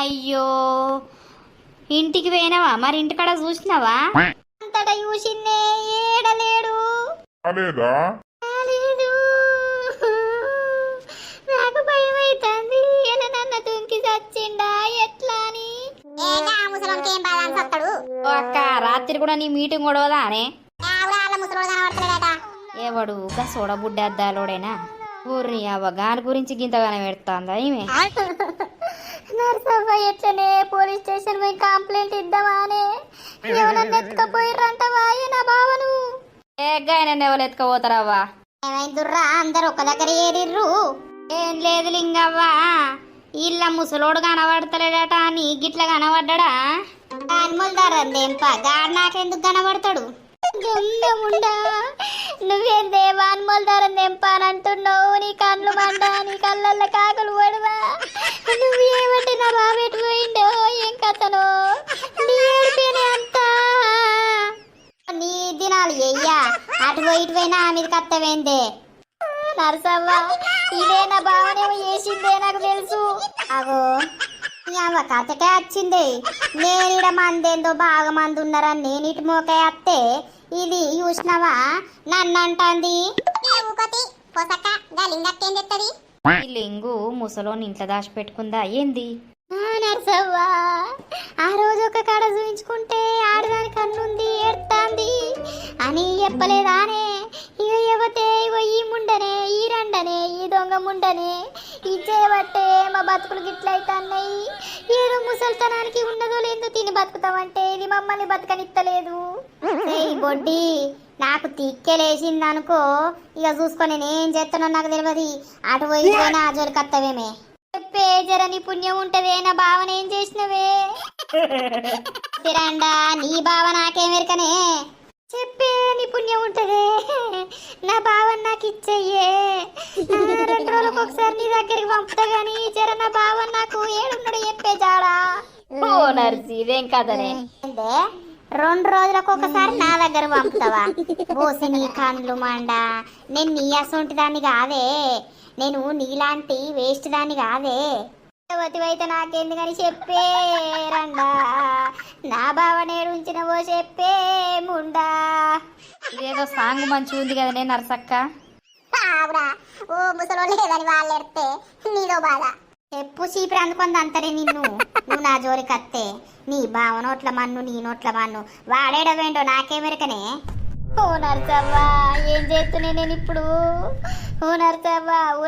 అయ్యో. ఇంటికి పోయినావా? మరి ఇంటికాడ చూసినావా? అంతటా చూసిందే ఏడలేడు. రాలేదు. నాకు భయం అవుతుంది ఎలా నన్న తుంకి చచ్చిండా ఎట్లా అని? అక్క రాత్రి కూడా నీ మీటింగ్ ముసలోడు కనబడతలేడట. ఎవడు గా సోడబుడ్డ అద్దాలోడేనా? ఊర్రి అవ్వ గాని గురించి గింతగానే పెడతాందా ఈమె? ఎట్లనే పోలీస్ స్టేషన్ పోయి కంప్లైంట్ ఇద్దామా అని ఎవరన్నా ఎత్తుకపోయిర్రంటవా నా బావను? ఏ గాయన ఎవరు ఎత్తుకపోతారవ్వా? ఏమైందిర్రా? అందరు ఒక దగ్గర ఏరిర్రు. ఏం లేదు లింగవ్వా. ఇళ్ళ ముసలోడు కనబడతలేడట నీ గిట్ల కనబడ్డా అన్ముల్ ధరందేంప గాడు నాకెందుకు కనబడతాడు? గంగముండా నువ్వేం దేవాన్మోల్ ధరం తెంపానంటున్నావు నీ కళ్ళు మండ నీ కళ్ళల్లో కాకులు దినాలు ఎయ్యా అటు పోయి ఇటు పోయినా మీద కత్తవేందే నరసవ్వ ఇదే నా బావనేమో చేసిందే నాకు తెలుసు. అగో అవ్వ కథకే వచ్చింది. నేను ఇడ మందేందో బాగా మంది ఉన్నారని నేను ఇటు మోకే అత్తే ఇది చూసినావా? నన్ను అంటాంది లింగు ముసలోని ఇంట్లో దాచిపెట్టుకుందా? ఏంది? ఆ, నర్సవ్వ. దొంగ ముండనే ఇచ్చేయబట్టే మా బతుకులు గిట్లయితన్నాయి ఏదో ముసల్తనానికి ఉన్నదో లేదో తిని బతుకుతామంటే ఇది మమ్మల్ని బతకనిత్తలేదు. బొడ్డి నాకు తిక్కెలేసింది అనుకో ఇక చూసుకొని నేనేం చేస్తానో నాకు తెలియదు అటు పోయిపోయినా ఆ జోలికి వత్తవేమే చెప్పే జర నీ పుణ్యం ఉంటదే నా భావన ఏం చేసినవే? తిరండా నీ బావ నాకేమెరకనే చెప్పే నీ పుణ్యం ఉంటదే నా భావన నాకు ఇచ్చయ్యే రెండు రోజులకు ఒకసారి నీ దగ్గరికి పంపుతా గాని జర నా భావన నాకు ఏడున్నాడు చెప్పే జాడా? ఓ నర్సి ఇదేం ఏందే? రెండు రోజులకు ఒకసారి నా దగ్గర పంపుతావా? బోసి నీ కండ్లు మండ. నేను నీ అసొంటి దాన్ని కాదే. నేను నీలాంటి వేస్ట్ దాన్ని కాదే. అయితే నాకేంది కానీ చెప్పే రండా. నా బావ నేడు ఉంచినవో చెప్పే ముండా. ఇదేదో సాంగ్ మంచిగా ఉంది కదనే నర్సక్క? ఆవురా ఓ ముసలో లేదని వాళ్ళు ఎడితే నీదో బాధ. చెప్పు చీపురు అందుకుంది నిన్ను. నువ్వు నా జోలికి అత్తే నీ బావ నోట్ల మన్ను నీ నోట్ల మన్ను. వాడేడవేంటో నాకేమెరకనే ఓ నర్సవ్వా ఏం చేస్తున్నా నేను ఇప్పుడు? ఓ నర్సవ్వా